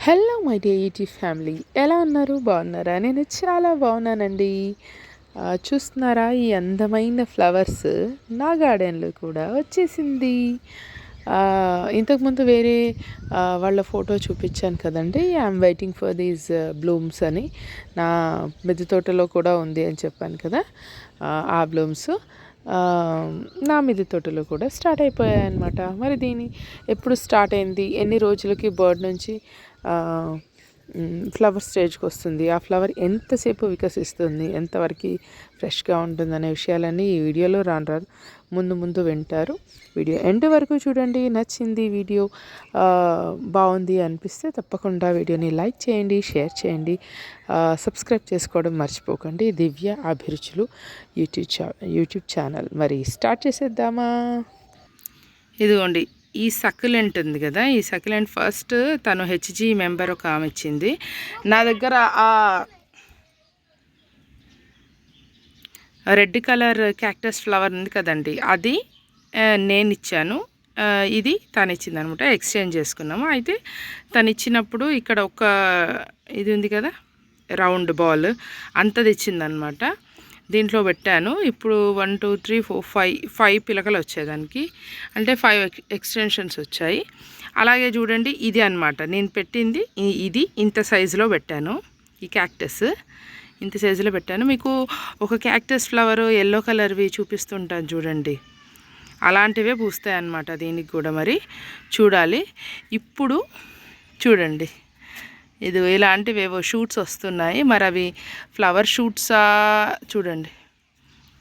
Hello my dear family ఎలా ఉన్నారు? బాగున్నారా? నేను చాలా బాగున్నానండి. చూస్తున్నారా? ఈ అందమైన ఫ్లవర్స్ నా గార్డెన్లో కూడా వచ్చేసింది. ఇంతకుముందు వేరే వాళ్ళ ఫోటో చూపించాను కదండి. I'm waiting for these blooms అని. నా మిద్దె తోటలో కూడా ఉంది అని చెప్పాను కదా. ఆ, బ్లూమ్స్ నా మిది తోటలో కూడా స్టార్ట్ అయిపోయాయి అనమాట మరి దీని ఎప్పుడు స్టార్ట్ అయింది? ఎన్ని రోజులకి బర్డ్ నుంచి ఫ్లవర్ స్టేజ్కి వస్తుంది. ఆ ఫ్లవర్ ఎంతసేపు వికసిస్తుంది ఎంతవరకు ఫ్రెష్గా ఉంటుందనే విషయాలన్నీ ఈ వీడియోలో రాను రాను ముందు ముందు వింటారు. వీడియో ఎండ్ వరకు చూడండి. నచ్చింది వీడియో బాగుంది అనిపిస్తే తప్పకుండా వీడియోని లైక్ చేయండి షేర్ చేయండి. సబ్స్క్రైబ్ చేసుకోవడం మర్చిపోకండి. దివ్య అభిరుచులు యూట్యూబ్ ఛా యూట్యూబ్ ఛానల్. మరి స్టార్ట్ చేసేద్దామా? ఇదిగోండి. ఈ సక్యులెంట్ ఉంది కదా ఈ సక్యులెంట్ ఫస్ట్ తను హెచ్జి మెంబర్ ఒక ఆమె ఇచ్చింది. నా దగ్గర ఆ రెడ్ కలర్ క్యాక్టస్ ఫ్లవర్ ఉంది కదండి అది నేను ఇచ్చాను. ఇది తను ఇచ్చింది అనమాట ఎక్స్చేంజ్ చేసుకున్నాము. అయితే తను ఇచ్చినప్పుడు ఇక్కడ ఒక ఇది ఉంది కదా రౌండ్ బాల్ అంతది ఇచ్చిందనమాట దీంట్లో పెట్టాను. ఇప్పుడు one two three four five five పిలకలు వచ్చాయి అంటే ఫైవ్ ఎక్స్టెన్షన్స్ వచ్చాయి. అలాగే చూడండి ఇది అన్నమాట. నేను పెట్టింది ఇది ఇంత సైజులో పెట్టాను. ఈ క్యాక్టస్ ఇంత సైజులో పెట్టాను. మీకు ఒక క్యాక్టస్ ఫ్లవర్ ఎల్లో కలర్వి చూపిస్తుంటాను చూడండి. అలాంటివే పూస్తాయి అన్నమాట దీనికి కూడా మరి. చూడాలి. ఇప్పుడు చూడండి. ఇది ఇలాంటివి ఏవో షూట్స్ వస్తున్నాయి. మరి అవి ఫ్లవర్ షూట్సా చూడండి.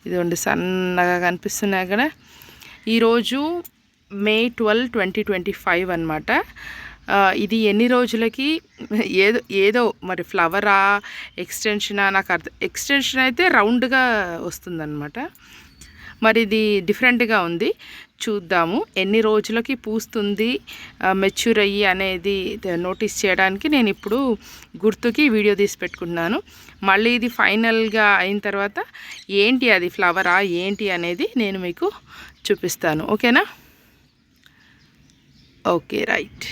ఇదిగోండి సన్నగా కనిపిస్తున్నాయి కదా ఈరోజు May twelve twenty twenty five అనమాట ఇది ఎన్ని రోజులకి? ఏదో ఏదో మరి ఫ్లవరా ఎక్స్టెన్షనా నాకు అర్థం ఎక్స్టెన్షన్ అయితే రౌండ్గా వస్తుందన్నమాట. మరి ఇది డిఫరెంట్గా ఉంది. చూద్దాము. ఎన్ని రోజులకి పూస్తుంది మెచ్యూర్ అయ్యి అనేది నోటీస్ చేయడానికి నేను ఇప్పుడు గుర్తుకి వీడియో తీసి పెట్టుకున్నాను మళ్ళీ ఇది ఫైనల్గా అయిన తర్వాత ఏంటి అది ఫ్లవరా ఏంటి అనేది నేను మీకు చూపిస్తాను. ఓకేనా? Okay right.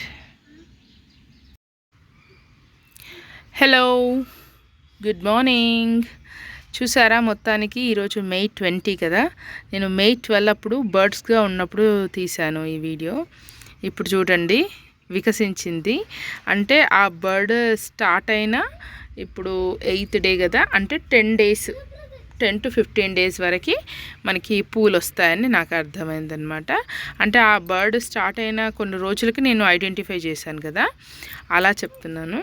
Hello good morning చూసారా మొత్తానికి? ఈరోజు మే ట్వంటీ కదా? నేను మే ట్వెల్వ్ అప్పుడు బర్డ్స్గా ఉన్నప్పుడు తీశాను ఈ వీడియో. ఇప్పుడు చూడండి వికసించింది. అంటే ఆ బర్డ్ స్టార్ట్ అయిన ఇప్పుడు ఎయిత్ డే కదా? అంటే ten days ten to fifteen days వరకు మనకి పూలు వస్తాయని నాకు అర్థమైందనమాట అంటే ఆ బర్డ్ స్టార్ట్ అయిన కొన్ని రోజులకి నేను ఐడెంటిఫై చేశాను కదా అలా చెప్తున్నాను.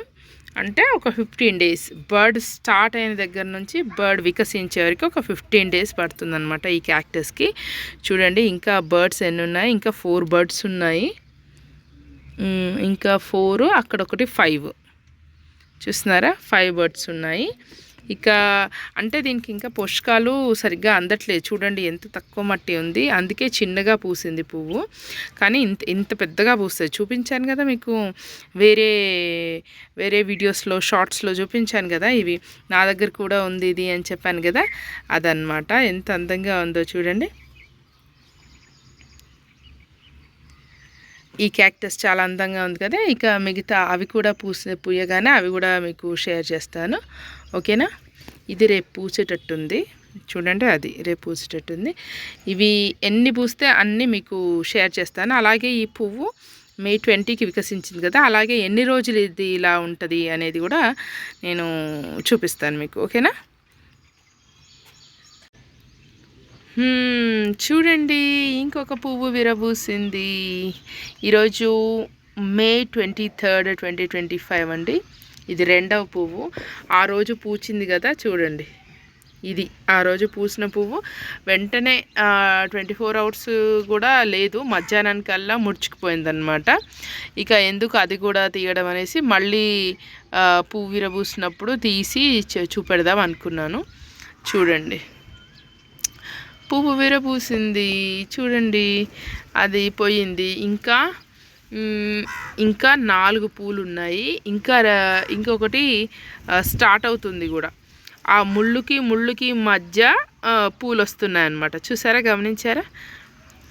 అంటే ఒక ఫిఫ్టీన్ డేస్ బర్డ్ స్టార్ట్ అయిన దగ్గర నుంచి బర్డ్ వికసించే వరకు ఒక ఫిఫ్టీన్ డేస్ పడుతుందన్నమాట ఈ క్యాక్టస్కి. చూడండి ఇంకా బర్డ్స్ ఎన్ని ఉన్నాయి? ఇంకా ఫోర్ బర్డ్స్ ఉన్నాయి. ఇంకా ఫోరు అక్కడ ఒకటి ఫైవ్. చూస్తున్నారా? ఫైవ్ బర్డ్స్ ఉన్నాయి. ఇక అంటే దీనికి ఇంకా పోషకాలు సరిగ్గా అందట్లేదు. చూడండి ఎంత తక్కువ మట్టి ఉంది. అందుకే చిన్నగా పూసింది పువ్వు. కానీ ఇంత ఇంత పెద్దగా పూస్తుంది. చూపించాను కదా మీకు. వేరే వేరే వీడియోస్లో షార్ట్స్లో చూపించాను కదా ఇవి. నా దగ్గర కూడా ఉంది ఇది అని చెప్పాను కదా. అదనమాట ఎంత అందంగా ఉందో చూడండి. ఈ క్యాక్టస్ చాలా అందంగా ఉంది కదా ఇక మిగతా అవి కూడా పూసే పూయగానే అవి కూడా మీకు షేర్ చేస్తాను. ఓకేనా? ఇది రేపు పూసేటట్టుంది. చూడండి అది రేపు పూసేటట్టుంది. ఇవి ఎన్ని పూస్తే అన్నీ మీకు షేర్ చేస్తాను. అలాగే ఈ పువ్వు మే ట్వంటీకి వికసించింది కదా అలాగే ఎన్ని రోజులు ఇది ఇలా ఉంటుంది అనేది కూడా నేను చూపిస్తాను మీకు. ఓకేనా? చూడండి ఇంకొక పువ్వు విరబూసింది. ఈరోజు May twenty third twenty twenty five అండి. ఇది రెండవ పువ్వు. ఆ రోజు పూచింది కదా చూడండి. ఇది ఆ రోజు పూసిన పువ్వు. వెంటనే ట్వంటీ ఫోర్ అవర్స్ కూడా లేదు. మధ్యాహ్నానికల్లా ముడుచుకుపోయిందనమాట ఇక ఎందుకు అది కూడా తీయడం అనేసి మళ్ళీ పువ్వు విరబూసినప్పుడు తీసి చూపెడదాం అనుకున్నాను. చూడండి. పువ్వు విరబూసింది. చూడండి అది పోయింది. ఇంకా ఇంకా నాలుగు పూలు ఉన్నాయి ఇంకా ఇంకొకటి స్టార్ట్ అవుతుంది కూడా. ఆ ముళ్ళుకి ముళ్ళుకి మధ్య పూలు వస్తున్నాయి అన్నమాట చూసారా గమనించారా?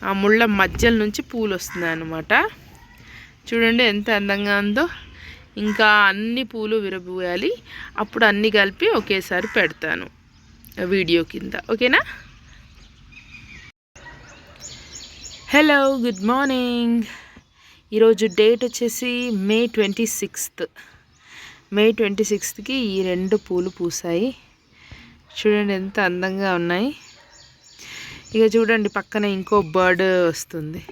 ఆ ముళ్ళ మధ్యల నుంచి పూలు వస్తున్నాయి అన్నమాట చూడండి ఎంత అందంగా ఉందో. ఇంకా అన్ని పూలు విరబూయాలి. అప్పుడు అన్నీ కలిపి ఒకేసారి పెడతాను. వీడియో కింద. ఓకేనా? హలో గుడ్ మార్నింగ్ ఈరోజు డేట్ వచ్చేసి May twenty sixth. May twenty సిక్స్త్కి ఈ రెండు పూలు పూసాయి. చూడండి ఎంత అందంగా ఉన్నాయి. ఇక చూడండి పక్కన ఇంకో బర్డ్ వస్తుంది.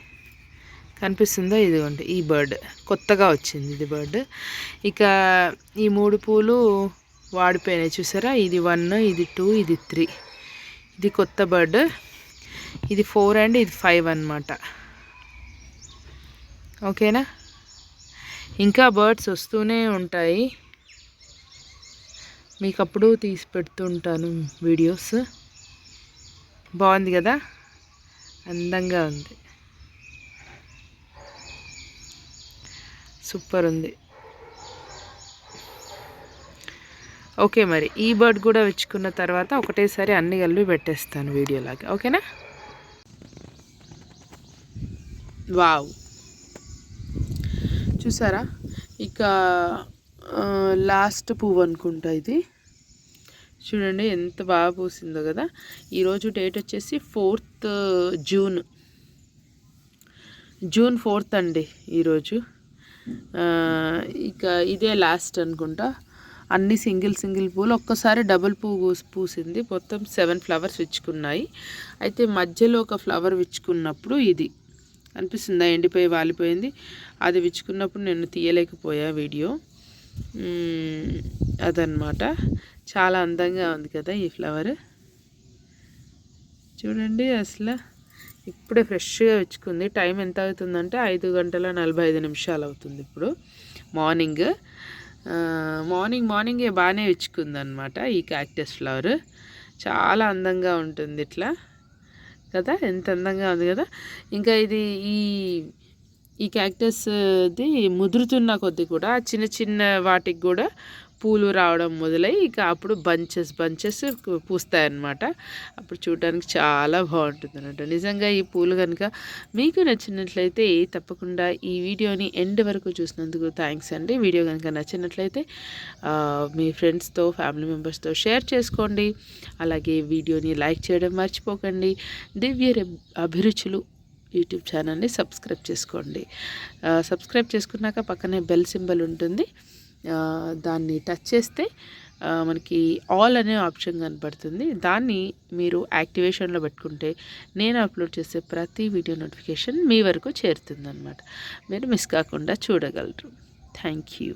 కనిపిస్తుందో? ఇదిగోండి ఈ బర్డ్. కొత్తగా వచ్చింది ఇది బర్డ్. ఇక ఈ మూడు పూలు వాడిపోయినాయి చూసారా? ఇది వన్ ఇది టూ ఇది త్రీ. ఇది కొత్త బర్డ్. ఇది ఫోర్ అండ్ ఇది ఫైవ్ అనమాట ఓకేనా? ఇంకా బర్డ్స్ వస్తూనే ఉంటాయి. మీకు అప్పుడు తీసి పెడుతుంటాను వీడియోస్. బాగుంది కదా? అందంగా ఉంది. సూపర్ ఉంది. ఓకే మరి ఈ బర్డ్ కూడా వెచ్చుకున్న తర్వాత ఒకటేసారి అన్ని కలిపి పెట్టేస్తాను వీడియోలాగా. ఓకేనా? వావ్. చూసారా? ఇక లాస్ట్ పువ్వు అనుకుంటా ఇది. చూడండి ఎంత బాగా పూసిందో కదా. ఈరోజు డేట్ వచ్చేసి ఫోర్త్ జూన్. జూన్ ఫోర్త్ అండి ఈరోజు ఇక ఇదే లాస్ట్ అనుకుంటా. అన్ని సింగిల్ సింగిల్ పూలు. ఒక్కసారి డబుల్ పువ్వు పూసింది. మొత్తం సెవెన్ ఫ్లవర్స్ విచ్చుకున్నాయి. అయితే మధ్యలో ఒక ఫ్లవర్ విచ్చుకున్నప్పుడు ఇది. అనిపిస్తుందా. ఎండిపోయి వాలిపోయింది. అది విచ్చుకున్నప్పుడు నేను తీయలేకపోయా వీడియో. అదనమాట చాలా అందంగా ఉంది కదా ఈ ఫ్లవర్. చూడండి అసలు. ఇప్పుడే ఫ్రెష్గా విచ్చుకుంది. టైం ఎంత అవుతుందంటే ఐదు గంటల నలభై ఐదు నిమిషాలు అవుతుంది ఇప్పుడు. మార్నింగ్. మార్నింగ్ మార్నింగే బాగానే విచ్చుకుంది అనమాట ఈ క్యాక్టస్ ఫ్లవర్. చాలా అందంగా ఉంటుంది ఇట్లా. కదా? ఎంత అందంగా ఉంది కదా? ఇంకా ఇది ఈ ఈ క్యాక్టస్ది ముదురుతున్న కొద్ది కూడా చిన్న చిన్న వాటికి కూడా పూలు రావడం మొదలై ఇక అప్పుడు బంచెస్ బంచెస్ పూస్తాయన్నమాట. అప్పుడు చూడడానికి చాలా బాగుంటుంది అనమాట నిజంగా ఈ పూలు కనుక మీకు నచ్చినట్లయితే తప్పకుండా ఈ వీడియోని ఎండ్ వరకు చూసినందుకు థ్యాంక్స్ అండి. వీడియో కనుక నచ్చినట్లయితే మీ ఫ్రెండ్స్తో ఫ్యామిలీ మెంబర్స్తో షేర్ చేసుకోండి. అలాగే వీడియోని లైక్ చేయడం మర్చిపోకండి. దివ్య అభిరుచులు యూట్యూబ్ ఛానల్ని సబ్స్క్రైబ్ చేసుకోండి. సబ్స్క్రైబ్ చేసుకున్నాక పక్కనే బెల్ సింబల్ ఉంటుంది. దాన్ని టచ్ చేస్తే మనకి ఆల్ అనే ఆప్షన్ కనబడుతుంది దాన్ని మీరు యాక్టివేషన్లో పెట్టుకుంటే నేను అప్లోడ్ చేసే ప్రతి వీడియో నోటిఫికేషన్ మీ వరకు చేరుతుంది అనమాట మీరు మిస్ కాకుండా చూడగలరు. Thank you.